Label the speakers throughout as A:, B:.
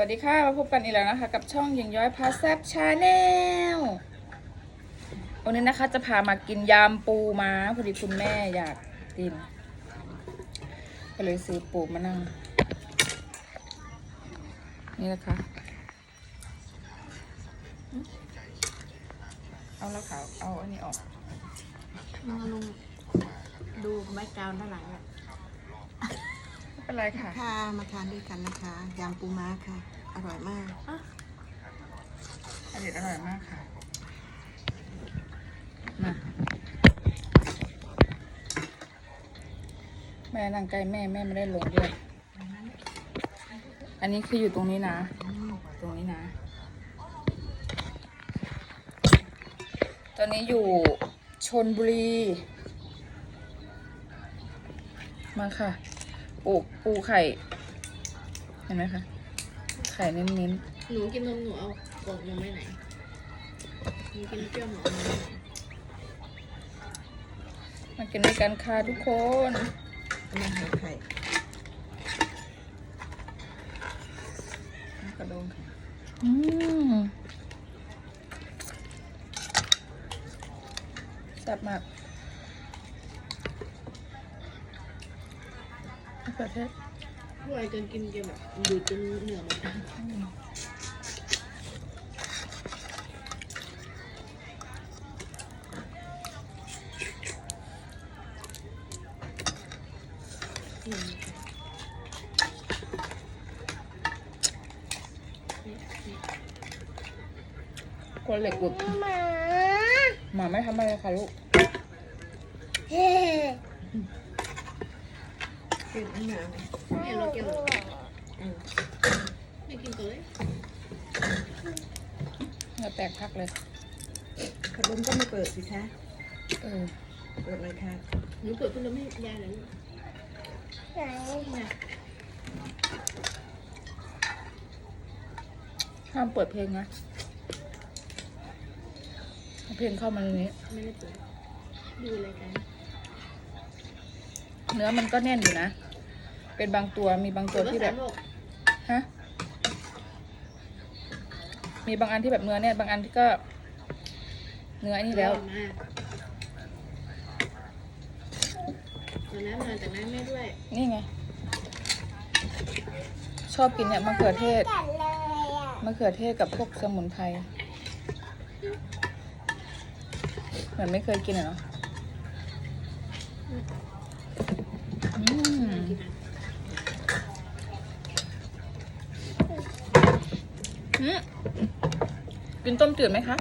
A: วัสดีค่ะ มาพบกันอีกแล้วนะคะ กับช่องหญิงย้อยพาแซบชาแนลวันนี้นะคะจะพามากินยำปูม้าพอดีคุณแม่อยากกิน ก็เลยซื้อปูมานั่ง นี่นะคะ เอาแล้วขาวเอาอันนี้ออก
B: มึงเอาลงดูแบ็กกราวด์ด้านหลังอะ
A: เป็นไรค่ะ
C: ค่ะ มาทานด้วยกันนะคะ ยำปูม้าค่ะ อร่อยมาก
A: อร่อยอร่อยมากค่ะ มาแม่นั่งใกล้แม่แม่ไม่ได้ลงด้วย อันนี้คืออยู่ตรงนี้นะ ตรงนี้นะ ตอนนี้อยู่ชนบุรี มาค่ะ ปูปูไข่ เห็นไหมคะ ไข่เน้น
B: หนูกินนมหนูเอากล่องนมไว้ไหนหนูกินเปรี้ยวหนูเอานมไว้ไหน
A: ๆ มากินด้วยกันค่ะทุกคน
C: อันนี้ไข่ไข่
A: กระดงค่ะอืมแซ่บมาก ขือเทศ
B: พี่วายจนกินเกมแบบดูดจนเหนื่อยหมดอืม
A: กลัวเหล็กหลุด
D: หมา
A: หมาไม่ทำอะไรค่ะลูก
D: เฮ้
C: กินอันนี้
B: เนี่ยเราเกี่ยวไม่กินตัวเลย
A: เหงื่อแตกพักเลย
C: พัดลมก็ไม่เปิดสิคะ
A: เออ
C: เปิดเลยค่ะ
B: หนูเปิดพัดลมให้ยายหน่อยลูก
D: ไหน
B: เนี่ย
A: ห้ามเปิดเพลงนะเอาเพลงเข้ามาในนี้
B: ไม่ได้เปิดดูอะไรกัน
A: เนื้อมันก็แน่นอยู่นะ เป็นบางตัวมีบางตัวที่แบบ
B: เปิดภาษาโลก
A: ฮะมีบางอันที่แบบเนื้อเนี่ยบางอันที่ก็ เนื้ออันนี้แล้ว
B: อร่อยมากตอนนั้นมาจากนั้นแม่ด้วย
A: นี่ไง ชอบกินเนี่ยมะเขือเทศ
D: จัดเลยอะ
A: มะเขือเทศกับพวกสมุนไพรเหมือนไม่เคยกินอะเนาะอืม
B: กินอะ
A: อืม กินต้มจืดไหมคะ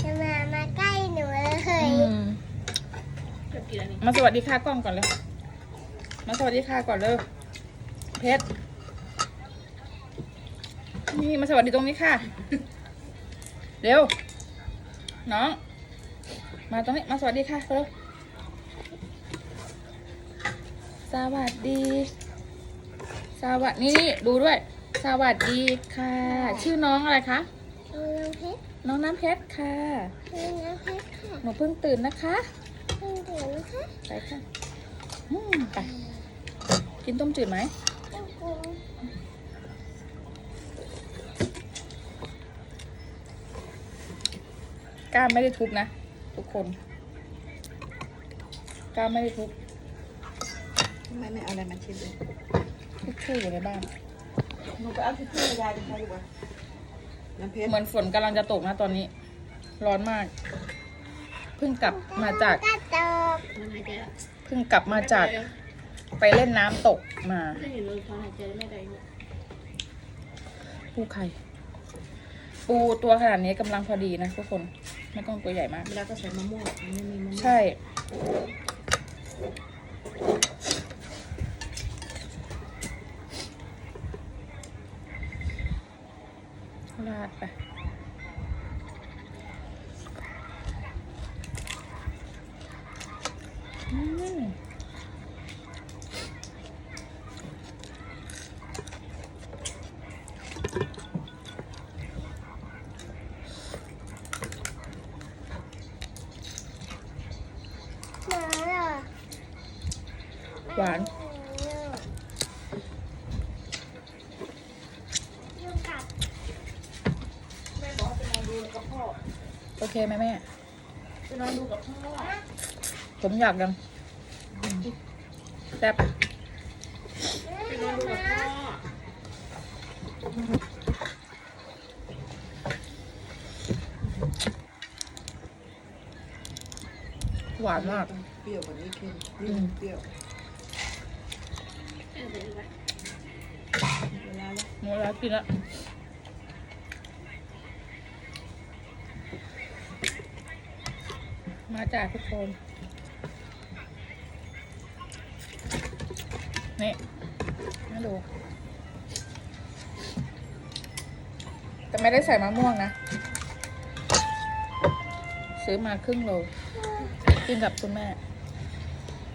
D: จะมามาใกล้หนูเลย
A: อืม
B: ชอบกินอันนี้
A: มาสวัสดีค่ะกล้องก่อนเลย มาสวัสดีค่ะก่อนเลย เพชร นี่มาสวัสดีตรงนี้ค่ะ เร็ว น้อง มาตรงนี้มาสวัสดีค่ะเร็วสวัสดี สวัสดีนี่ดูด้วย สวัสดีค่ะ ชื่อน้องอะไรคะ
D: ดูน้ำเพชร
A: น้องน้ำเพชรค่ะ
D: ดูน้ำเพชรค่ะ
A: หนูเพิ่งตื่นนะคะ
D: เพิ่งเดือนนะคะ
A: ไปค่ะอืมไปกินต้มจืดไหม
D: ต้องกู
A: กล้ามไม่ได้ทุบนะ ทุกคนกล้ามไม่ได้ทุบ
C: ทำไมไม่เอาอะไรมาชิมเลย
A: ทุกชื่ออยู่ในบ้าน
C: หนูไปเอาที่เพื่อนยายไปใช้ดีกว่าน้ำเพชร
A: เหมือนฝนกำลังจะตกนะตอนนี้ ร้อนมาก เพิ่งกลับมาจาก
D: กระจก
B: มันหายใจแล้ว
A: เพิ่งกลับมาจากไปเล่นน้ำตกมา
B: ไม่เห็นเลยเขาหายใจไม่ได้เลย
A: ปูไข่ ปูตัวขนาดนี้กำลังพอดีนะทุกคน ไม่ต้องตัวใหญ่มาก
B: เวลาก็ใส่มะม่วงมันไม่มีมะม่วง
A: ใช่ ราดไปอืม
D: หมาเหรอ
A: หวาน ไหมแม่
B: ไปนอนดูกับพ่อ
A: ผมอยากยังแซ่บ
B: ไปนอนดูกับพ่อ
A: หวานมาก
C: เปรี้ยวกว่านี้เค็มนี่เปรี้ยว
B: แอบไปดูไว้
C: เวลาแล้ว
A: หมดแล้วกินแล้ว มาจาทุกคนนี่มาดู แต่ไม่ได้ใส่มะม่วงนะ ซื้อมาครึ่งโลกินกับคุณแม่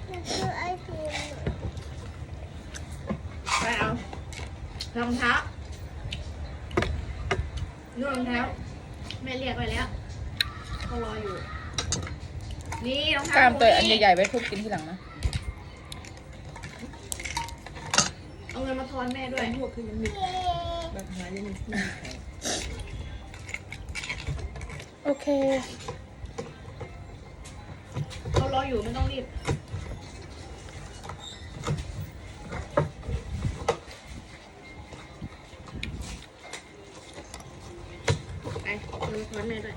D: มันคือไอติม
B: ไปเอารองเท้านู่นรองเท้าแม่เรียกไปแล้วเขารออยู่ นี่รองเท้าก
A: ล้ามเตยอันใหญ่ๆไว้ทุบกินทีหลังนะ
B: เอาเงินมาทอนแม่ด้วย
C: พวกคือยังมีแบบหายังมีที่
A: โอเค
B: เขารออยู่ไม่ต้องรีบ ไปเอาเงินมาทอนแม่ด้วย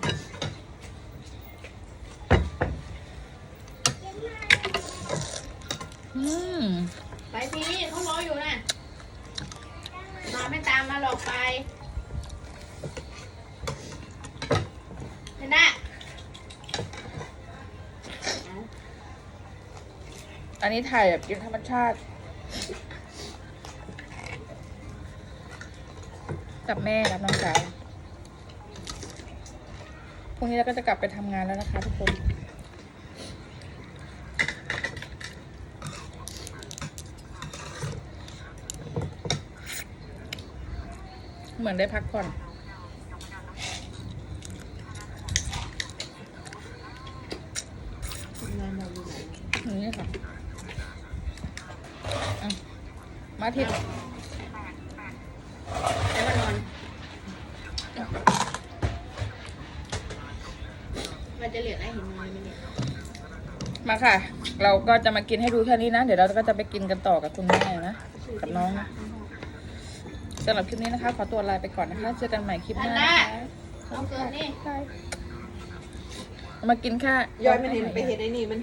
A: อืม
B: ไปสิเขารออยู่นะมาไม่ตามมาหรอกไปเห็นนะเอา
A: อันนี้ถ่ายแบบกินธรรมชาติ กับแม่กับน้องสาวพรุ่งนี้เราก็จะกลับไปทำงานแล้วนะคะทุกคน เหมือนได้พักผ่อน
C: งานเราอยู่ไหน
A: อย่างนี้ค่ะอะมาทิพย์
B: แล้วมานอน มันจะเหลืออะไรเห็นนอนไหมเนี่ย
A: มาค่ะ เราก็จะมากินให้ดูแค่นี้นะ เดี๋ยวเราก็จะไปกินกันต่อกับคุณแม่นะ กับน้องนะ สำหรับคลิปนี้นะคะ ขอตัวลาไปก่อนนะคะ เจอกันใหม่คลิปหน้านะคะ
B: เอาเกินนี่
A: มากินค่ะ
C: ย้อยมันเห็นไปเห็นไอ้นี่มัน